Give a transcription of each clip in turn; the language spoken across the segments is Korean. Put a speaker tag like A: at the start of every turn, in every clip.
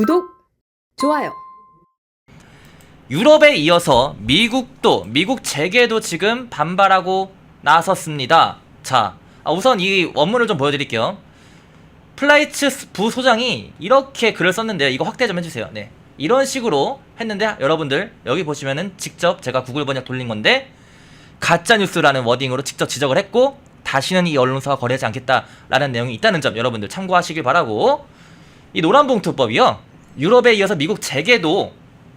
A: 구독, 좋아요.
B: 유럽에 이어서 미국도 미국 재계도 지금 반발하고 나섰습니다. 자, 아, 우선 이 원문을 좀 보여드릴게요. 플라이츠 부소장이 이렇게 글을 썼는데요. 이거 확대 좀 해주세요. 네, 이런 식으로 했는데 여러분들 여기 보시면은 직접 제가 구글 번역 돌린 건데 가짜 뉴스라는 워딩으로 직접 지적을 했고 다시는 이 언론사와 거래하지 않겠다라는 내용이 있다는 점 여러분들 참고하시길 바라고 이 노란봉투법이요 유럽에 이어서 미국 재계도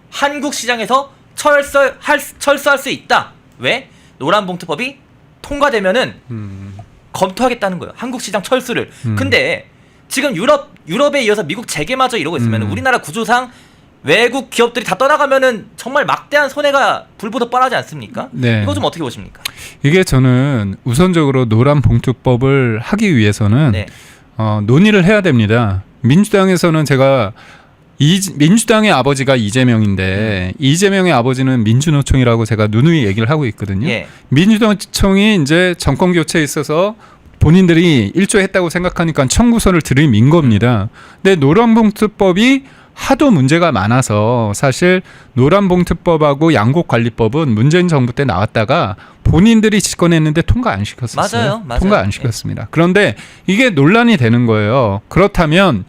B: 한국 시장에서 철수할, 철수할 수 있다 왜 노란봉투법이 통과되면은 검토하겠다는 거예요 한국 시장 철수를
C: 음.
B: 근데 지금 유럽 유럽에 이어서 미국 재계마저 이러고 있으면
C: 음.
B: 우리나라 구조상 외국 기업들이 다 떠나가면은 정말 막대한 손해가 불보듯 뻔하지 않습니까?
C: 네.
B: 이거 좀 어떻게 보십니까?
C: 이게 저는 우선적으로 노란 봉투법을 하기 위해서는
B: 네.
C: 어, 논의를 해야 됩니다. 민주당에서는 제가 이, 민주당의 아버지가 이재명인데 이재명의 아버지는 민주노총이라고 제가 누누이 얘기를 하고 있거든요.
B: 예.
C: 민주노총이 이제 정권 교체에 있어서 본인들이 일조했다고 생각하니까 청구서를 들이민 겁니다. 근데 노란봉투법이 하도 문제가 많아서 사실 노란봉투법하고 양곡관리법은 문재인 정부 때 나왔다가 본인들이 집권했는데 통과 안 시켰었어요.
B: 맞아요, 맞아요.
C: 통과 안 시켰습니다. 그런데 이게 논란이 되는 거예요. 그렇다면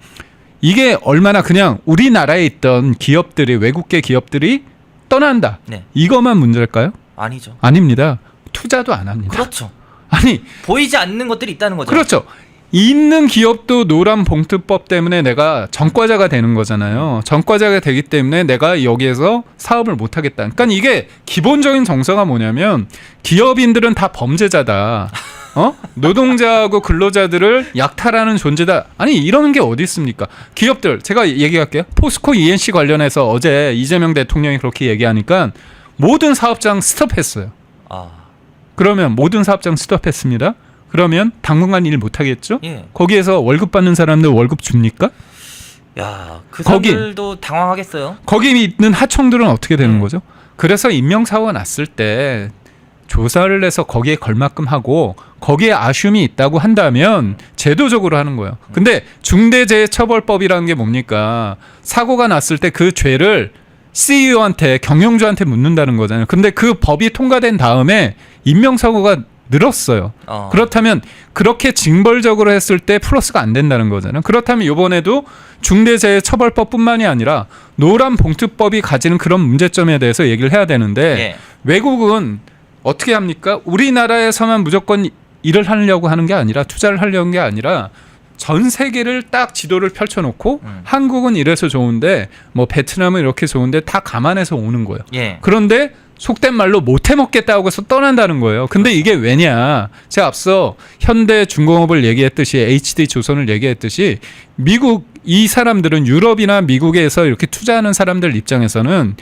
C: 이게 얼마나 그냥 우리나라에 있던 기업들이 외국계 기업들이 떠난다.
B: 네.
C: 이것만 문제일까요?
B: 아니죠.
C: 아닙니다. 투자도 안 합니다.
B: 그렇죠.
C: 아니
B: 보이지 않는 것들이 있다는 거죠.
C: 그렇죠. 있는 기업도 노란 봉투법 때문에 내가 전과자가 되는 거잖아요. 전과자가 되기 때문에 내가 여기에서 사업을 못 하겠다. 그러니까 이게 기본적인 정서가 뭐냐면 기업인들은 다 범죄자다. 어? 노동자하고 근로자들을 약탈하는 존재다. 아니 이러는 게 어디 있습니까? 기업들 제가 얘기할게요. 포스코 ENC 관련해서 어제 이재명 대통령이 그렇게 얘기하니까 모든 사업장 스톱했어요.
B: 아,
C: 그러면 모든 사업장 스톱했습니다. 그러면 당분간 일 못하겠죠?
B: 예.
C: 거기에서 월급 받는 사람들 월급 줍니까?
B: 야, 그
C: 거기-
B: 사람들도 당황하겠어요.
C: 거기 있는 하청들은 어떻게 되는
B: 네.
C: 거죠? 그래서 인명사고가 났을 때 조사를 해서 거기에 걸맞금 하고 거기에 아쉬움이 있다고 한다면 제도적으로 하는 거예요. 근데 중대재해처벌법이라는 게 뭡니까? 사고가 났을 때 그 죄를 CEO한테 경영주한테 묻는다는 거잖아요. 근데 그 법이 통과된 다음에 인명사고가 늘었어요.
B: 어.
C: 그렇다면 그렇게 징벌적으로 했을 때 플러스가 안 된다는 거잖아요. 그렇다면 이번에도 중대재해처벌법뿐만이 아니라 노란 봉투법이 가지는 그런 문제점에 대해서 얘기를 해야 되는데
B: 예.
C: 외국은 어떻게 합니까? 우리나라에서만 무조건 일을 하려고 하는 게 아니라 투자를 하려는 게 아니라 전 세계를 딱 지도를 펼쳐놓고
B: 음.
C: 한국은 이래서 좋은데 뭐 베트남은 이렇게 좋은데 다 감안해서 오는 거예요.
B: 예.
C: 그런데 속된 말로 못해 먹겠다고 해서 떠난다는 거예요. 근데 이게 왜냐? 제가 앞서 현대 중공업을 얘기했듯이 HD 조선을 얘기했듯이 미국 이 사람들은 유럽이나 미국에서 이렇게 투자하는 사람들 입장에서는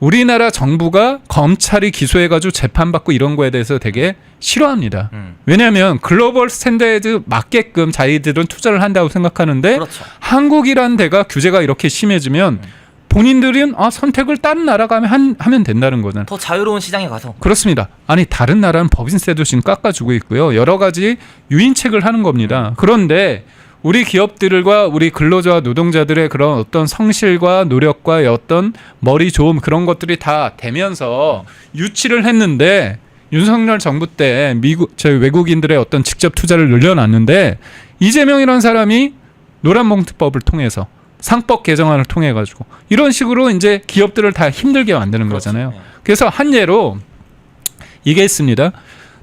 C: 우리나라 정부가 검찰이 기소해가지고 재판받고 이런 거에 대해서 되게 싫어합니다.
B: 음.
C: 왜냐하면 글로벌 스탠다드 맞게끔 자기들은 투자를 한다고 생각하는데
B: 그렇죠.
C: 한국이란 데가 규제가 이렇게 심해지면 본인들은 아, 선택을 다른 나라 가면 한, 하면 된다는 거잖아요.
B: 더 자유로운 시장에 가서
C: 그렇습니다. 아니 다른 나라는 법인세도 지금 깎아주고 있고요. 여러 가지 유인책을 하는 겁니다. 그런데 우리 기업들과 우리 근로자와 노동자들의 그런 어떤 성실과 노력과 어떤 머리 좋음 그런 것들이 다 되면서 유치를 했는데 윤석열 정부 때 미국 저희 외국인들의 어떤 직접 투자를 늘려놨는데 이재명이라는 사람이 노란봉투법을 통해서 상법 개정안을 통해 가지고 이런 식으로 이제 기업들을 다 힘들게 만드는 거잖아요.
B: 예.
C: 그래서 한 예로 이게 있습니다.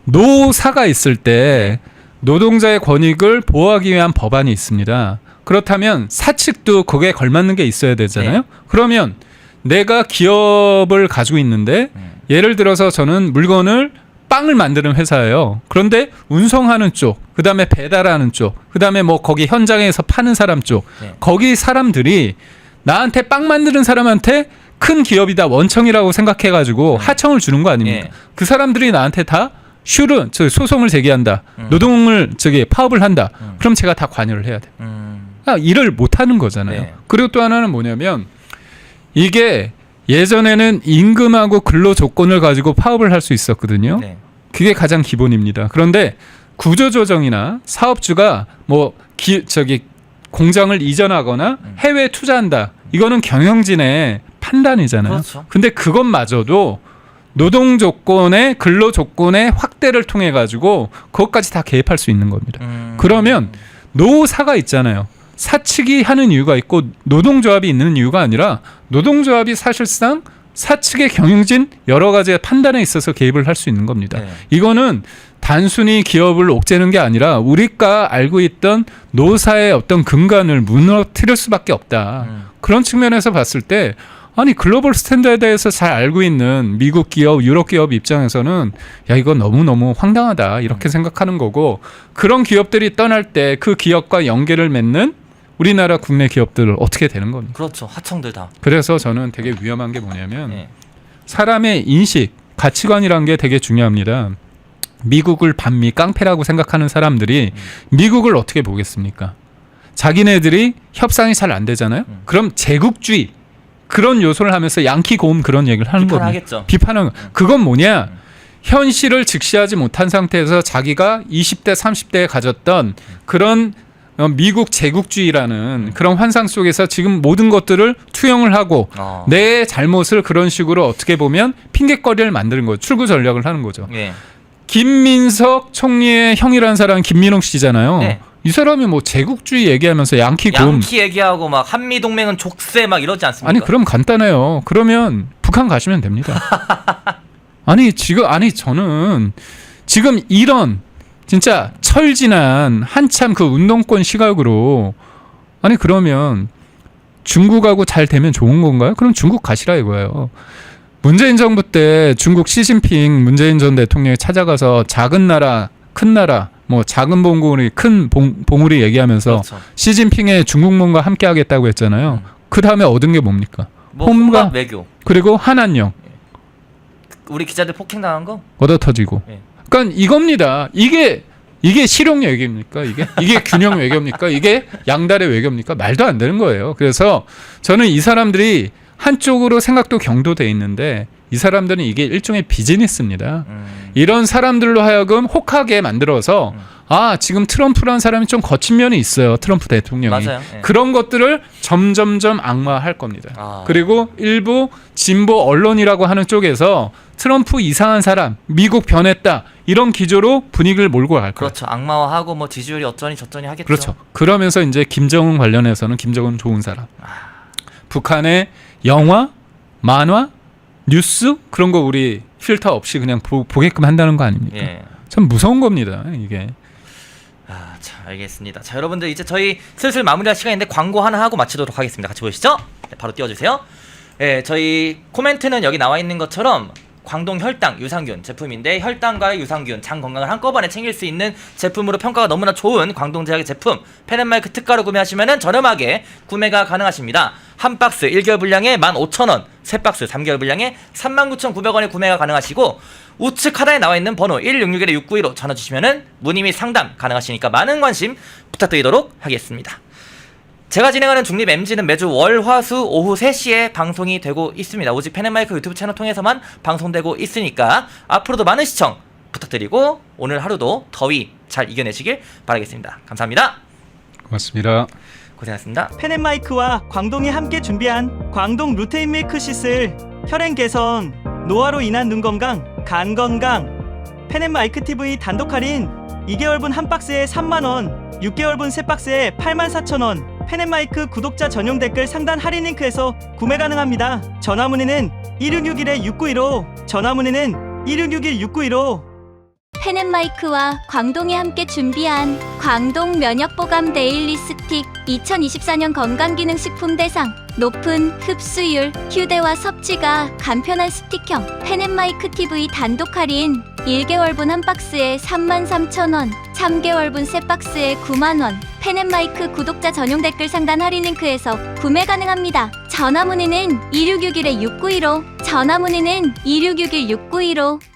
C: 노사가 있을 때 노동자의 권익을 보호하기 위한 법안이 있습니다. 그렇다면 사측도 거기에 걸맞는 게 있어야 되잖아요.
B: 네.
C: 그러면 내가 기업을 가지고 있는데
B: 음.
C: 예를 들어서 저는 물건을 빵을 만드는 회사예요. 그런데 운송하는 쪽, 그 다음에 배달하는 쪽, 그 다음에 뭐 거기 현장에서 파는 사람 쪽,
B: 네.
C: 거기 사람들이 나한테 빵 만드는 사람한테 큰 기업이다 원청이라고 생각해가지고 하청을 주는 거 아닙니까?
B: 예.
C: 그 사람들이 나한테 다 슈르 저 소송을 제기한다,
B: 음.
C: 노동을 저기 파업을 한다.
B: 음.
C: 그럼 제가 다 관여를 해야 돼.
B: 음.
C: 아, 일을 못 하는 거잖아요.
B: 네.
C: 그리고 또 하나는 뭐냐면 이게 예전에는 임금하고 근로 조건을 가지고 파업을 할 수 있었거든요.
B: 네.
C: 그게 가장 기본입니다. 그런데 구조조정이나 사업주가 뭐 기, 저기 공장을 이전하거나
B: 음.
C: 해외 투자한다 이거는 경영진의 판단이잖아요.
B: 그렇죠.
C: 근데 그것마저도 노동 조건의 근로 조건의 확대를 통해 가지고 그것까지 다 개입할 수 있는 겁니다.
B: 음.
C: 그러면 노사가 있잖아요. 사측이 하는 이유가 있고 노동조합이 있는 이유가 아니라 노동조합이 사실상 사측의 경영진 여러 가지의 판단에 있어서 개입을 할 수 있는 겁니다.
B: 네.
C: 이거는 단순히 기업을 옥죄는 게 아니라 우리가 알고 있던 노사의 어떤 근간을 무너뜨릴 수밖에 없다.
B: 음.
C: 그런 측면에서 봤을 때 아니 글로벌 스탠다드에 대해서 잘 알고 있는 미국 기업, 유럽 기업 입장에서는 야 이거 너무 너무 황당하다 이렇게 생각하는 거고 그런 기업들이 떠날 때 그 기업과 연계를 맺는 우리나라 국내 기업들을 어떻게 되는 겁니까?
B: 그렇죠. 하청들 다.
C: 그래서 저는 되게 위험한 게 뭐냐면
B: 예.
C: 사람의 인식, 가치관이란 게 되게 중요합니다. 미국을 반미 깡패라고 생각하는 사람들이 미국을 어떻게 보겠습니까? 자기네들이 협상이 잘 안 되잖아요.
B: 음.
C: 그럼 제국주의 그런 요소를 하면서 양키 고음 그런 얘기를 하는 겁니다.
B: 비판하겠죠.
C: 비판은
B: 음.
C: 그건 뭐냐? 현실을 직시하지 못한 상태에서 자기가 20대, 30대에 가졌던 그런 어, 미국 제국주의라는 그런 환상 속에서 지금 모든 것들을 투영을 하고
B: 어.
C: 내 잘못을 그런 식으로 어떻게 보면 핑계거리를 만드는 거죠. 출구 전략을 하는 거죠.
B: 예.
C: 김민석 총리의 형이라는 사람은 김민홍 씨잖아요.
B: 네.
C: 이 사람이 뭐 제국주의 얘기하면서 양키 고음
B: 양키 얘기하고 막 한미 동맹은 족쇄 막 이러지 않습니까?
C: 아니 그럼 간단해요. 그러면 북한 가시면 됩니다. 아니 지금 아니 저는 지금 이런 진짜 철진한 한참 그 운동권 시각으로 아니 그러면 중국하고 잘 되면 좋은 건가요? 그럼 중국 가시라 이거예요. 문재인 정부 때 중국 시진핑 문재인 전 대통령이 찾아가서 작은 나라, 큰 나라, 뭐 작은 봉우리, 큰 봉, 봉우리 얘기하면서
B: 그렇죠.
C: 시진핑의 중국몽과 함께 하겠다고 했잖아요.
B: 음.
C: 그 다음에 얻은 게 뭡니까?
B: 뭐
C: 홈과-
B: 혼밥 외교.
C: 그리고 한한령
B: 우리 기자들 폭행 당한 거?
C: 얻어 터지고.
B: 예.
C: 그러니까 이겁니다. 이게 이게 실용 외교입니까? 이게 이게 균형 외교입니까? 이게 양달의 외교입니까? 말도 안 되는 거예요. 그래서 저는 이 사람들이 한쪽으로 생각도 경도돼 있는데 이 사람들은 이게 일종의 비즈니스입니다.
B: 음.
C: 이런 사람들로 하여금 혹하게 만들어서
B: 음.
C: 아 지금 트럼프라는 사람이 좀 거친 면이 있어요. 트럼프 대통령이
B: 맞아요. 예.
C: 그런 것들을 점점점 악마할 겁니다.
B: 아.
C: 그리고 일부 진보 언론이라고 하는 쪽에서 트럼프 이상한 사람, 미국 변했다 이런 기조로 분위기를 몰고 갈 거예요.
B: 그렇죠. 악마화하고 뭐 지지율이 어쩌니 저쩌니 하겠죠.
C: 그렇죠. 그러면서 이제 김정은 관련해서는 김정은 좋은 사람. 북한의 영화, 만화, 뉴스 그런 거 우리 필터 없이 그냥 보, 보게끔 한다는 거 아닙니까?
B: 예.
C: 참 무서운 겁니다. 이게.
B: 아, 자, 알겠습니다. 자, 여러분들 이제 저희 슬슬 마무리할 시간인데 광고 하나 하고 마치도록 하겠습니다. 같이 보시죠. 네, 바로 띄워주세요. 예, 저희 코멘트는 여기 나와 있는 것처럼 광동 혈당 유산균 제품인데 혈당과 유산균 장 건강을 한꺼번에 챙길 수 있는 제품으로 평가가 너무나 좋은 광동 제약의 제품 펜앤마이크 특가로 구매하시면 저렴하게 구매가 가능하십니다. 한 박스 1개월 분량에 15,000원, 세 박스 3개월 분량에 39,900원에 구매가 가능하시고 우측 하단에 나와 있는 번호 1661-6915 전화 주시면은 문의 및 상담 가능하시니까 많은 관심 부탁드리도록 하겠습니다. 제가 진행하는 중립 MG는 매주 월, 화, 수 오후 3시에 방송이 되고 있습니다. 오직 펜앤마이크 유튜브 채널 통해서만 방송되고 있으니까 앞으로도 많은 시청 부탁드리고 오늘 하루도 더위 잘 이겨내시길 바라겠습니다. 감사합니다.
C: 고맙습니다.
B: 고생하셨습니다.
A: 펜앤마이크와 광동이 함께 준비한 광동 루테인 밀크 시슬 혈행 개선 노화로 인한 눈 건강 간 건강. 펜앤마이크 TV 단독 할인 2개월분 한 박스에 3만 원 6개월분 세 박스에 84,000원. 펜앤마이크 구독자 전용 댓글 상단 할인 링크에서 구매 가능합니다. 전화 문의는 1661-6915 전화 문의는 1661-6915
D: 펜앤마이크와 광동이 함께 준비한 광동 면역보감 데일리 스틱 2024년 건강기능식품 대상. 높은 흡수율, 휴대와 섭취가 간편한 스틱형 펜앤마이크 TV 단독 할인. 1개월분 한 박스에 33,000원 3개월분 세 박스에 9만원. 펜앤마이크 구독자 전용 댓글 상단 할인 링크에서 구매 가능합니다. 전화 문의는 2661-6915 전화 문의는 2661-6915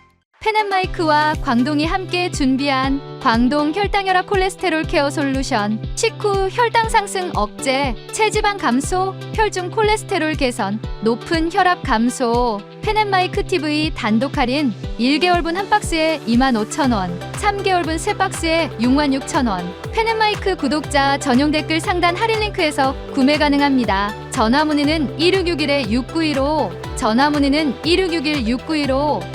E: 펜앤마이크와 광동이 함께 준비한 광동 혈당혈압 콜레스테롤 케어 솔루션 식후 혈당 상승 억제 체지방 감소 혈중 콜레스테롤 개선 높은 혈압 감소 펜앤마이크 TV 단독 할인 1개월분 한 박스에 25,000원, 3개월분 세 박스에 66,000원. 펜앤마이크 구독자 전용 댓글 상단 할인 링크에서 구매 가능합니다. 전화 문의는 1661-6915, 전화 문의는 1661-6915.